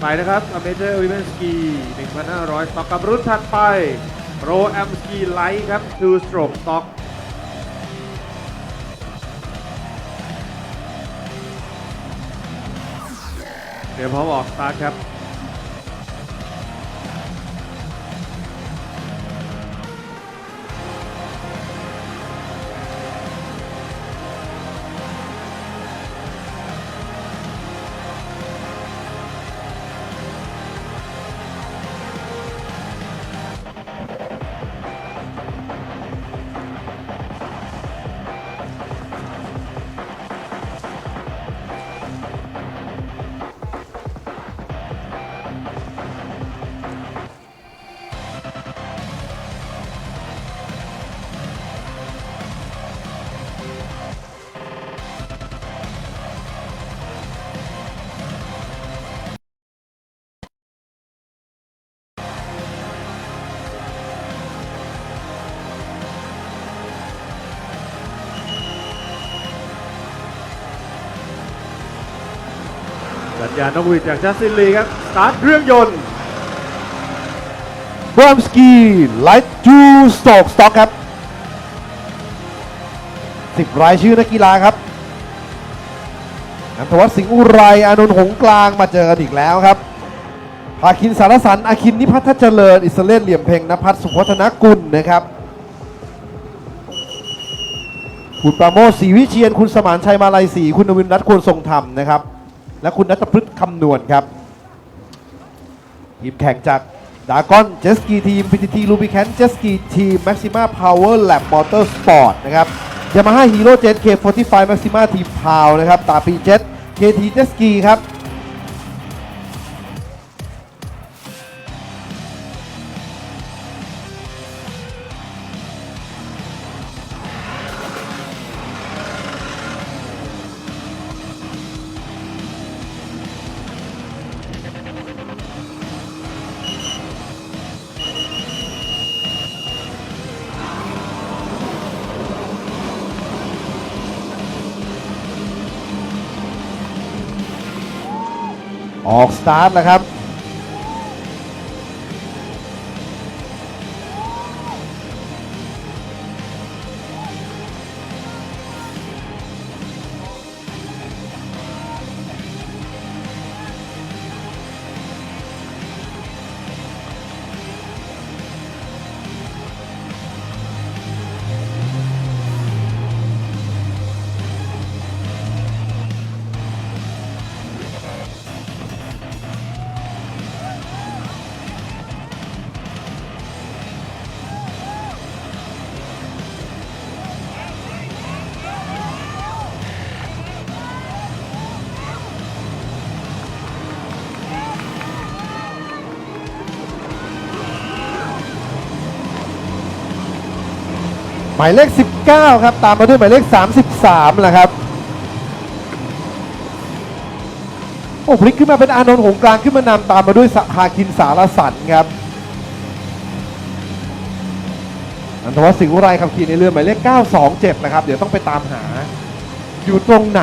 ไปนะครับอเมเจอร์วิเมนสกี1,500สต็อกกับรุ่นถัดไปโปรแอมสกีไลท์ครับ two stroke stock เดี๋ยวพร้อมออกสตาร์ทครับ สัญญานกหวีดจากจัสตินลีครับ สตาร์ทเครื่องยนต์บรามสกีไลท์จูสโตกสต็อกครับสิบรายชื่อนักกีฬาครับนันทวัฒน์สิงห์อุไรอานนท์หงกลางมาเจอกันอีกแล้วครับภาคินสารสันอาคินนิพัฒน์เจริญ อิสเลนเหลี่ยมเพ่งนภัสสุพัฒนกุลนะครับคุณปราโมชศรีวิเชียน คุณสมานชัยมาลัยศรีคุณนวินรัตน์ควรทรงธรรมนะครับ และคุณนัทพฤกษคำนวณครับ ทีมแข่งจากดากอนเจสกีทีมพีทีทีลูบิแคนเจสกีทีมแม็กซิมาพาวเวอร์แล็บมอเตอร์สปอร์ตนะครับยามาฮ่าฮีโร่เจ็ตเคฟอร์ตี้ไฟแม็กซิมาทีมพาวนะครับตาปีเจ็ตเคทีเจสกีครับ ออกสตาร์ทแล้วครับ หมายเลข 19 ครับ ตามมาด้วยหมายเลข 33แหละครับ โอ้พลิกขึ้นมาเป็นอานนท์หงกลางขึ้นมานำตามมาด้วยสภาคินสารสันครับ อันทวัฒสิงห์อุไรขับขี่ในเรือหมายเลข 927 นะครับ เดี๋ยวต้องไปตามหา อยู่ตรงไหน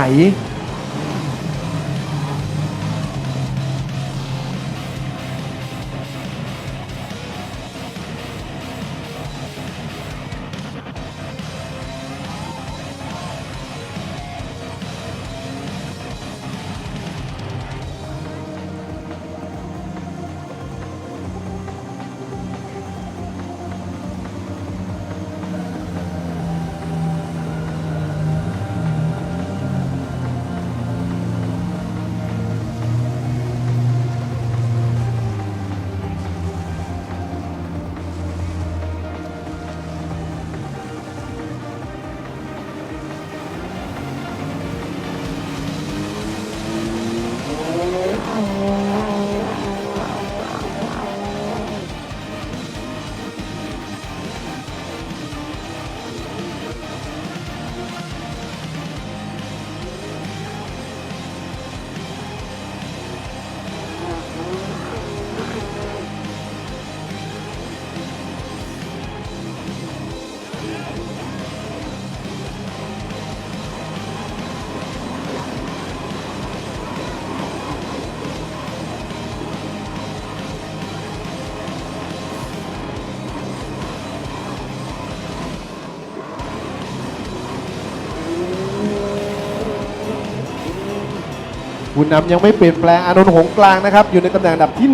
ผู้นำยังไม่เปลี่ยนแปลงอานนท์หงกลางนะครับ อยู่ในตำแหน่งอันดับที่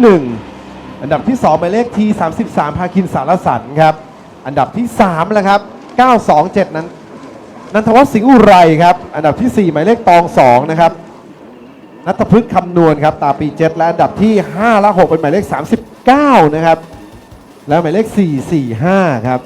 1 อันดับที่ 2 หมายเลขที33ภาคินสารสันครับ อันดับที่3แล้วครับ 927 นั้นนันทวัฒน์สิงห์อุไรครับ อันดับทีสี่ 4 หมายเลขตอง 2 นะครับนัทพฤกษ์คำนวณครับ ตาปีเจ็ดและอันดับที่ 5 และ 6 เป็นหมายเลข 39 นะครับ แล้วหมายเลข 445 ครับ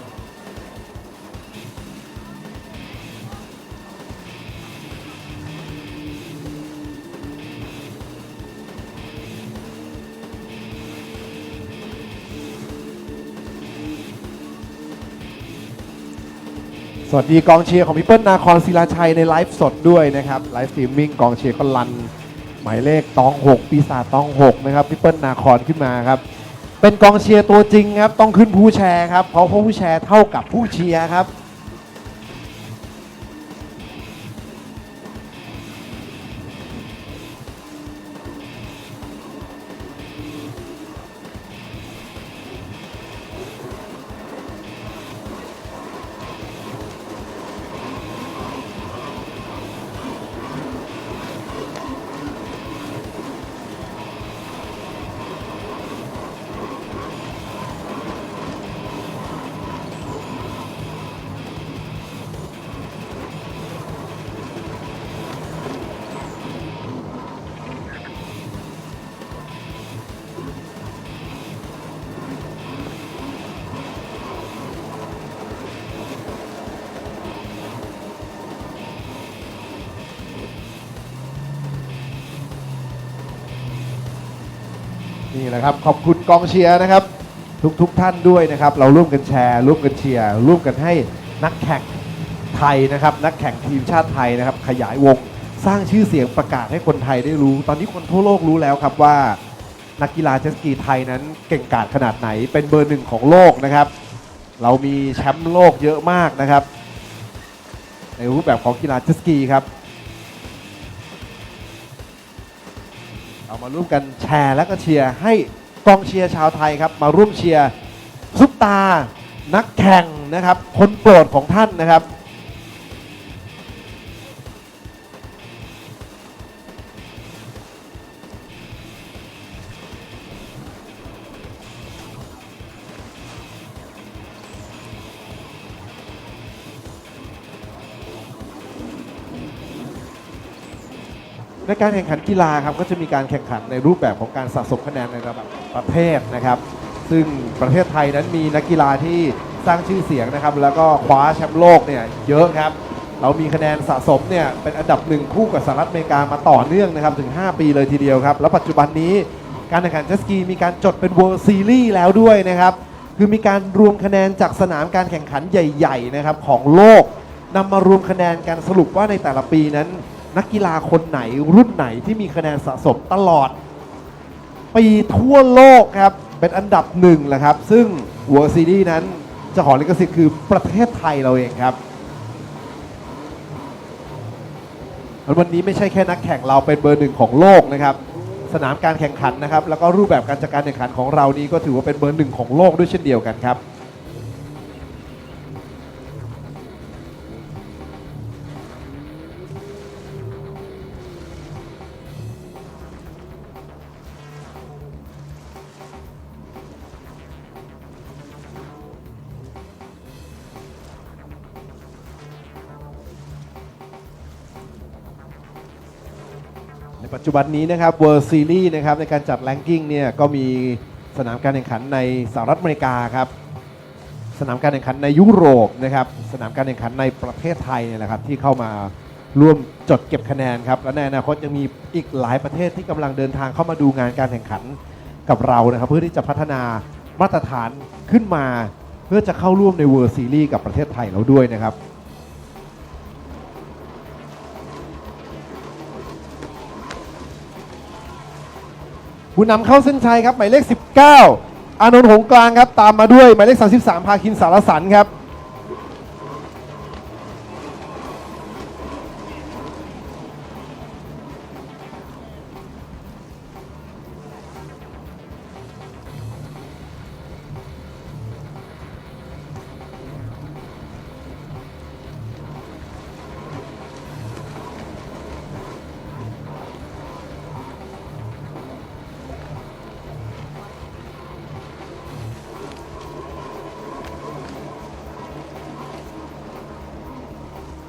วัสดีกองเชียร์ของพี่เปิ้ลนาคอนศิลาชัยในไลฟ์สดด้วยนะครับไลฟ์สตรีมมิ่งกองเชียร์ก็ลัน หมายเลขตอง 6 ปีศาจตอง 6 นะครับพี่เปิ้ลนาคอนขึ้นมาครับ เป็นกองเชียร์ตัวจริงครับ ต้องขึ้นผู้แชร์ครับเพราะผู้แชร์เท่ากับผู้เชียร์ครับ นี่แหละครับ ขอบคุณกองเชียร์นะครับ ทุกๆทท่านด้วยนะครับ เราร่วมกันแชร์ร่วมกันเชียร์ร่วมกันให้นักแข่งไทยนะครับ นักแข่งทีมชาติไทยนะครับ ขยายวงสร้างชื่อเสียงประกาศให้คนไทยได้รู้ ตอนนี้คนทั่วโลกรู้แล้วครับว่านักกีฬาเจสกีไทยนั้นเก่งกาจขนาดไหนเป็นเบอร์หนึ่งของโลกนะครับ เรามีแชมป์โลกเยอะมากนะครับ ในรูปแบบของกีฬาเจสกีครับ เรามาร่วมกันแชร์และก็เชียร์ให้กองเชียร์ชาวไทยครับ มาร่วมเชียร์ซุปตา นักแข่งนะครับ คนโปรดของท่านนะครับ ในการแข่งขันกีฬาครับก็จะมีการแข่งขันในรูปแบบของการสะสมคะแนนในระดับประเทศนะครับ ซึ่งประเทศไทยนั้นมีนักกีฬาที่สร้างชื่อเสียงนะครับ แล้วก็คว้าแชมป์โลกเนี่ยเยอะครับ เรามีคะแนนสะสมเนี่ยเป็นอันดับหนึ่งคู่กับสหรัฐอเมริกามาต่อเนื่องนะครับถึง 5 ปีเลยทีเดียวครับ แล้วปัจจุบันนี้การแข่งขันเจสกีมีการจดเป็น World Series แล้วด้วยนะครับ คือมีการรวมคะแนนจากสนามการแข่งขันใหญ่ ๆ นะครับของโลกนำมารวมคะแนนกันสรุปว่าในแต่ละปีนั้น นักกีฬาคนไหนรุ่นไหนที่มีคะแนนสะสมตลอด ปีทั่วโลกครับ เป็นอันดับหนึ่งแหละครับ ซึ่ง World Series นั้นจ้าขอลิขสิทธิ์คือประเทศไทยเราเองครับแล้ววันนี้ไม่ใช่แค่นักแข่งเราเป็นเบอร์หนึ่งของโลกนะครับ สนามการแข่งขันนะครับ แล้วก็รูปแบบการจัดการแข่งขันของเรานี้ก็ถือว่าเป็นเบอร์หนึ่งของโลกด้วยเช่นเดียวกันครับ ปัจจุบันนี้นะครับ World Series นะครับในการจัดแรงกิ้งเนี่ยก็มีสนามการแข่งขันในสหรัฐอเมริกาครับสนามการแข่งขันในยุโรปนะครับสนามการแข่งขันในประเทศไทยเนี่ยแหละครับที่เข้ามาร่วมจดเก็บคะแนนครับและในอนาคตยังมีอีกหลายประเทศที่กำลังเดินทางเข้ามาดูงานการแข่งขันกับเรานะครับ เพื่อที่จะพัฒนามาตรฐานขึ้นมา เพื่อจะเข้าร่วมใน World Series กับประเทศไทยเราด้วยนะครับ ผู้นำเข้าเส้นชัยครับหมายเลข 19 อานนท์หงกลางครับ ตามมาด้วยหมายเลข 33พาคินสารสันครับ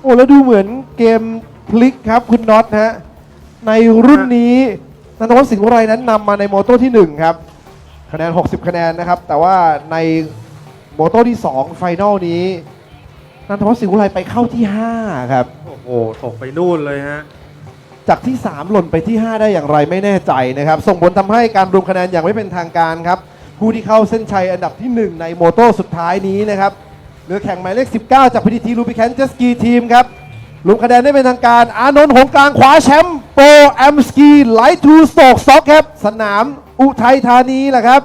อ้แล้วดูเหมือนเกมพลิกครับคุณน็อตฮะในรุ่นนี้นันทวัฒน์สิงห์อุไรนั้นนำมาในโมโต้ที่ 1 ครับ คะแนน 60 คะแนนนะครับ แต่ว่าในโมโต้ที่ 2 ไฟนอลนี้นันทวัฒน์สิงห์อุไรไปเข้าที่ 5 ครับ โอ้โหตกไปนู่นเลยฮะ จากที่ 3 หล่นไปที่ 5 ได้อย่างไรไม่แน่ใจนะครับ ส่งผลทำให้การรวมคะแนนอย่างไม่เป็นทางการครับ ผู้ที่เข้าเส้นชัยอันดับที่ 1 ในโมโต้สุดท้ายนี้นะครับ เรือแข่งหมายเลข 19 จากพิธีทีลูบิแคนเจสกีทีมครับรวมคะแนนได้เป็นทางการ อานนท์หงกลางขวาแชมป์โปรแอมสกีไลท์ทูสโตกซ็อกครับ สนามอุทัยธานีแหละครับ